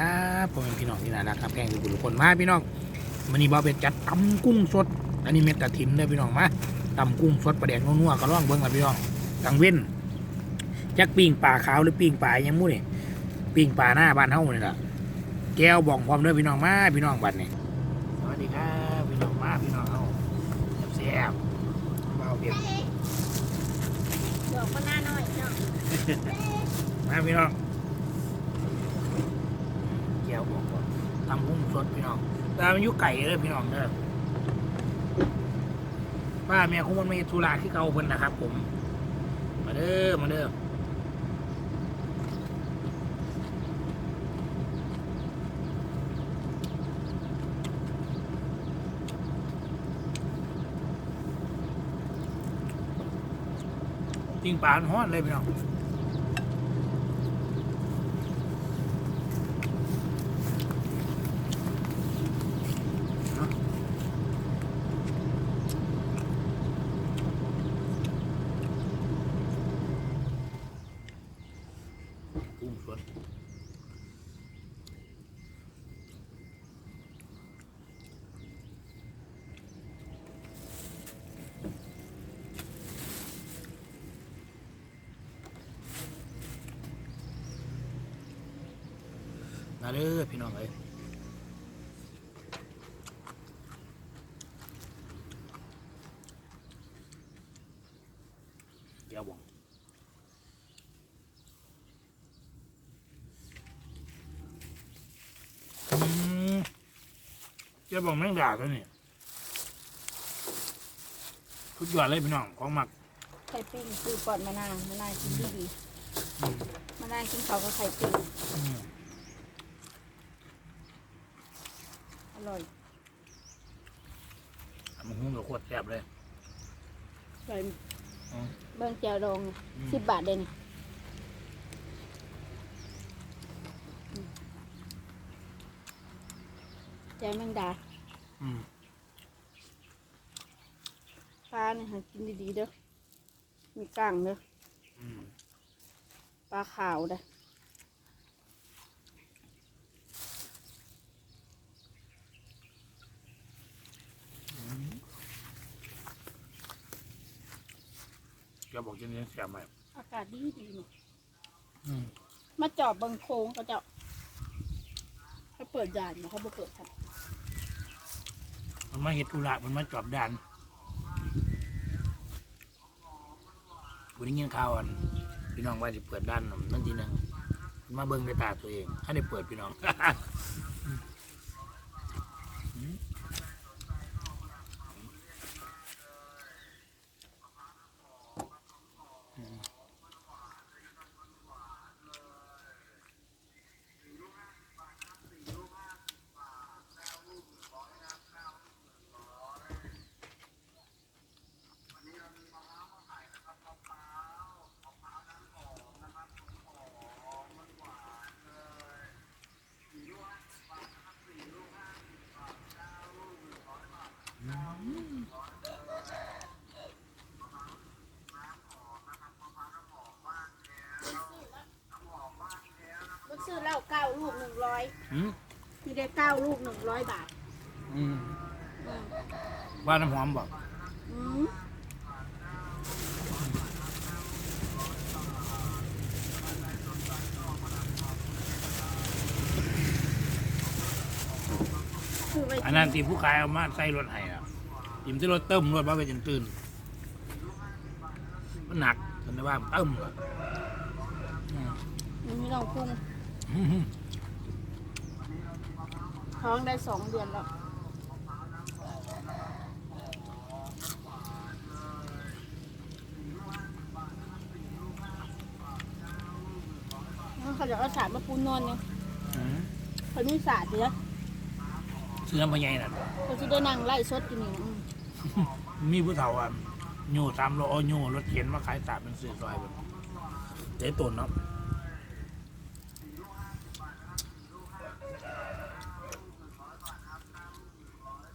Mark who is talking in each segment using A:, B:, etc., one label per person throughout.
A: ครับพ่อแม่พี่น้องที่น่ารักครับแพงทุกคนมาพี่น้องมันนี้บอเป็นจัดตำกุ้งสด อันนี้เม็ดกระถินเลยพี่น้องมาตำกุ้งสดประเดี๋ยวนัวๆก็ร้องเบิ้งละพี่น้องกลางเว้นจักปิ้งปลาขาวหรือปิ้งปลาอิหยังมู่นี่ปิ้งปลาหน้าบ้านเฮานี่แหละแก้วบ่องพร้อมเด้อพี่น้องมาพี่น้องบัดนี้สวัสดีครับพี่น้องมาพี่น้องเฮาแซ่บๆเบาเบียบ
B: ดอกมันหน้าน้อยเนาะ
A: มาพี่น้องแก้วบ่องพร้อม ตำกุ้งสดพี่น้องแต่มันอยู่ไก่เลยพี่น้องเด้อป้าแม่คงมันไม่ธุระที่เก่าเพิ่นนะครับ ผม มาเด้อมาเด้อปิ้งปลาฮ้อนเลยพี่น้อง เด้อพี่น้องเอ้ยเดี๋ยวบอกอืมเจะบอกแม่งด่าตัวนี่ทุกยอดเลยพี่น้องของหมัก
B: ไข่ปิ้งคือก่อนมะนาวมะนาวกินดีดี
A: อืม
B: มะนาวกินเขาวกับไข่ปิ้ง
A: อืม
B: อ ร่อย
A: มันหุ้มกับขวดแซ่บเลย
B: อร่อย
A: อืม
B: เบิ้งแจวดอง
A: อืม
B: สิบบาทเด่นแจวแมงดา
A: อืม
B: ปลาเนี่ยหากินดีๆเด้อมีกลางเด้อ
A: อืม
B: ปลาขาวเด้อ
A: เจะบอกจะเลี้ยงแซ่บไหม
B: อากาศดีดีๆเนาะ
A: อืม
B: มาจอบเบิงโค้งก็จะเขาเปิดด่านเนาะเขาบ่เปิดครับ
A: มันมาเห็ดธุระมันมาจอบด่านวันนี้ยินข่าวอันพี่น้องว่าจะเปิดด้านนั่นทีหนึ่งมันมาเบิ่งด้วยตาตัวเองถ้าได้เปิดพี่น้อง
B: ก็ซื้อเหล้าเก้าลูกหนึ่งร้อย
A: อืม
B: มีได้เก้าลูกหนึ่งร้อยบาท
A: อืม
B: อืม
A: บ้านน้ำหอมบอก
B: อืมคือไป
A: อันนั้นที่ผู้ขายเอามาใส่รถไห้อะยิ้มที่รถเติมรถบ้าไปจนตื่นมันหนักจนได้ว่ามันเติมอะอืม
B: มันมีน้องพุ่ง
A: อืม
B: ท้องได้สองเดือนแล้วเขาจะเอาสารมาปูนอนเนี่ย
A: อืม
B: เขามีสารเยอะ
A: ซื้อน้ำมันใหญ่น่ะ
B: เขาจะได้นั่งไล่สดอยู่นี่อืม
A: มีผู้เฒ่าอะโย่ตามรถโย่รถเข็นมาขายตาบเป็นซื้อซอยแบบเจ๊ตุนเนาะ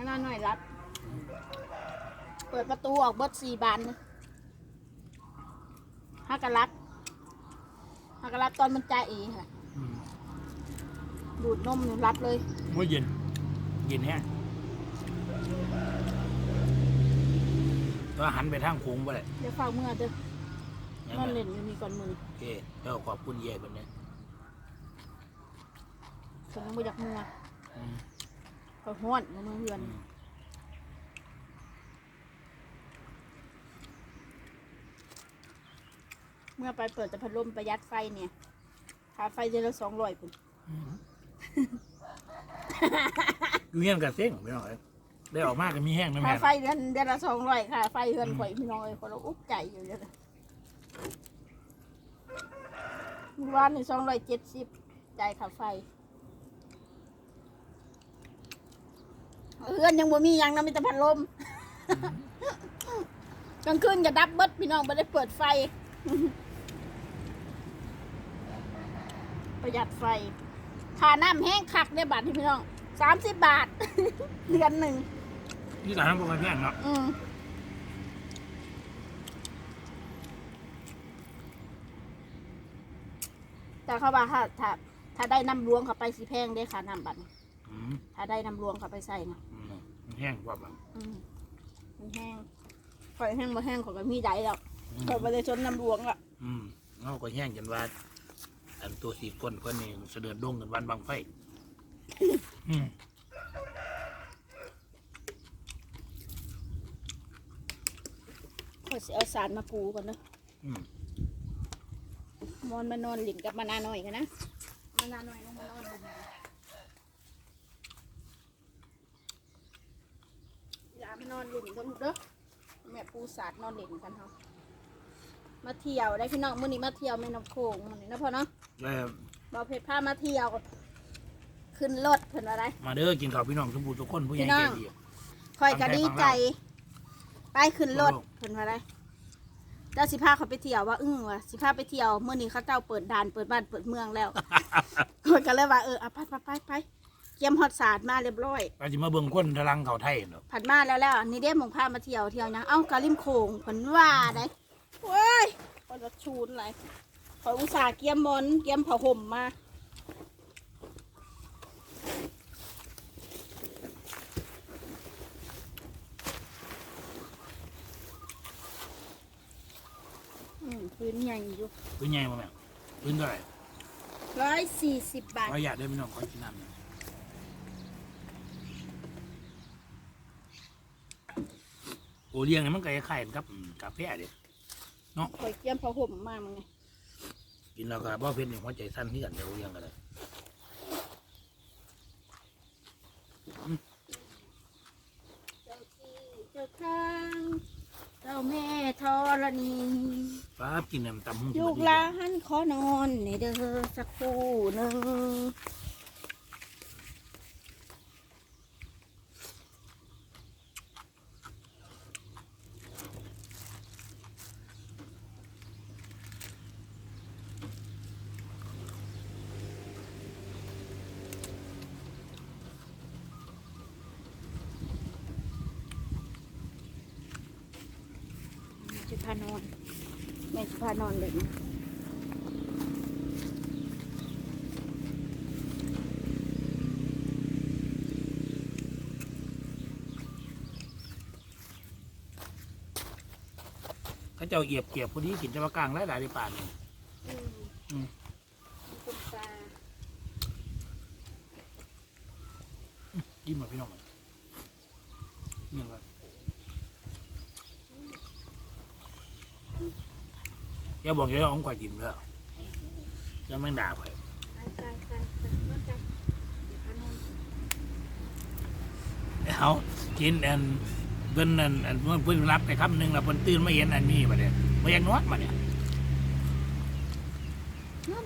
B: มานอนหน่อยรับ เปิดประตูออกเบิดสี่บานนะฮักกะรับฮักกะรับตอนมันจ่าเอค่ะ
A: อืม
B: ดูดนมรับเลย
A: ว่าเย็น เย็นแฮะก็หันไปทางโค้งไปเลย
B: เดี๋ยวฟังเมื่อเด้อ
A: ยัง
B: นอน
A: ไง
B: เล่นอยู่นี่ก่อนมือ
A: โอเคเจ้าขอบคุณเย่เป็นเนี่ย
B: ฉันยังไม่อยากมือ
A: อืม
B: ก็ห้อนมือเฮือน
A: อืม
B: เมื่อไปเปิดแต่พัดลมประหยัดไฟเนี่ยค่าไฟเดือนละสองร้อยคุณ
A: อืมอยู่เงี้ยกับเซ้งไม่ต้องเลยได้ออกมากก็มีแห้งนะ
B: ค่า
A: แม่
B: ไฟเดือนเดือนละสองร้อยค่าไฟเดือนข่อยพี่น้องเอ้ยคนเราอุ๊บใจอยู่เดี๋ยวนะเมื่อวานนี่สองร้อยเจ็ดสิบจ่ายค่าไฟ เฮือนยังบ่มีหยังนะมีแต่พัดลมกลางคืนก็ดับเบิดพี่น้องไม่ได้เปิดไฟ ประหยัดไฟค่าน้ำแห้งคักได้บาทที่พี่น้องสามสิบบาท เดือนหนึ่ง
A: นี่สามพวกแพงเนาะ
B: อืมแต่เขาว่าถ้าถ้าถ้าได้น้ำรวงเขาไปสีแพงได้ค่าน้ำบัตร
A: อืม
B: ถ้าได้น้ำรวงเขาไปใส่นะ
A: อืมมันแห้งกว่าแบบ
B: อืมมันแห้งข่อยแห้งมาแห้งของก็มีได้แล้ว
A: อืม
B: ข่อยไปได้ชนน้ำรวงอะ
A: อืมเราก็แห้งจนว่าอันตัวสีก้นคนนี้เสด็จดงกันวันบางไฟอืม
B: ข่อยสิเอาสารมาปูก่อนเนอะ
A: อืม
B: มอนมานอนหลินกับมานาหน่อยกันนะมานาหน่อยลงมานอนหลินเวลามานอนห ลินกันเด้อแม่ปูสาดนอนหลินกันเฮามาเที่ยวได้พี่น้องมื้อนี้มาเที่ยวแม่น้ำโขงมื้อนี้นะพ่อเนาะ
A: แล้ว
B: บ่เพชรพามาเที่ยวขึ้นรถเพิ่นว่าได้
A: มาเด้อกินข้าวพี่น้องทุกผู้ทุกคนผู้ใหญ่
B: พี่น้
A: ใจ
B: อง
A: ดี
B: คอยก็ดีใจ
A: ฟังได้
B: ไปขึ้นรถเพิ่นว่าได้เจ้าสิพาเขาไปเที่ยวว่าอึ้งว่ะสิพาไปเที่ยวมื้อนี้เขาเจ้าเปิดด่านเปิดบ้านเปิดเมืองแล้ว คนก็เลยว่าเออเอาไปไปไปไป เตรียมฮอดศาสตร์มาเรียบร้อย
A: ก็จะมาเบิ่งคนทะลังเขาไทยเนาะ
B: ผัดมาแล้วแล้วนี่เด้หมงพามาเที่ยวเที่ยวยังเอ้ากะริมโขงผนว่าได้เว้ยคนละชูนอะไรขอยอุตส่าห์เกียมมอนเกียมผ้าห่มมาอืมพื้นใหญ่อยู่
A: พื้นใหญ่มาแม่พื้นเท่าไหร่
B: ร้อยสี่สิบบาท
A: ขออยากได้พี่น้องขอกินน้ำหน่อย โอเลี้ยงเนี่ยมันก็คล้ายๆกับอืมกาแฟเด็
B: ข่อยเกียมผ้าห่มมามึงไง
A: กินแล้วก็บ่เพ็นนี่หัวใจสั่นที่กันเดี๋ยวโอเลี้ยงกันเลย
B: เจ้าที่เจ้าทางเจ้าแม่ธรณี
A: ป้าบกินน้ำตำหุ้ง
B: ลูกหลานขอนอนในเด้อสักครู่หนึ่ง จะพานอนแม่จะพานอนเลยนะ
A: เขาเจ้าเอียบเกียบพอดีกินจะมากลางหลายหลายๆในป่านนี่
B: อืม
A: อืม
B: มีคุณตา
A: ยิ้มมาพี่น้องมันนี่ครับ อย่าบอกอย่าเอาของข่อยกินเถอะอย่าแม่งด่าข่อย
B: ตายตายตายตายมาจับเดี๋ยวพานอา
A: กินอันเพิ่นอันอันเพิ่นรับไปคำหนึ่งแล้วเพิ่นตื่นไมาเห็นอันนี้มาเนี่ยไมายังนวดมาเนี่ย
B: นอน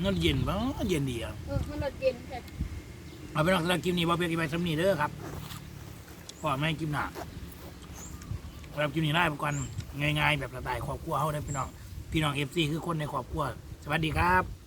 B: หนูเย็น
A: บ้างเย็นดีอะ
B: เออมันรถเย็นแต่
A: เอาไปลองสำหรับคลิปนี้ว่าเพียงไปสำนีเด้อครับพ่อแม่กินหนา แบบกินนี่ได้ก่อนง่ายๆ แบบสไตล์ครอบครัวเขาได้พี่น้อง พี่น้องเอฟซีคือคนในครอบครัว สวัสดีครับ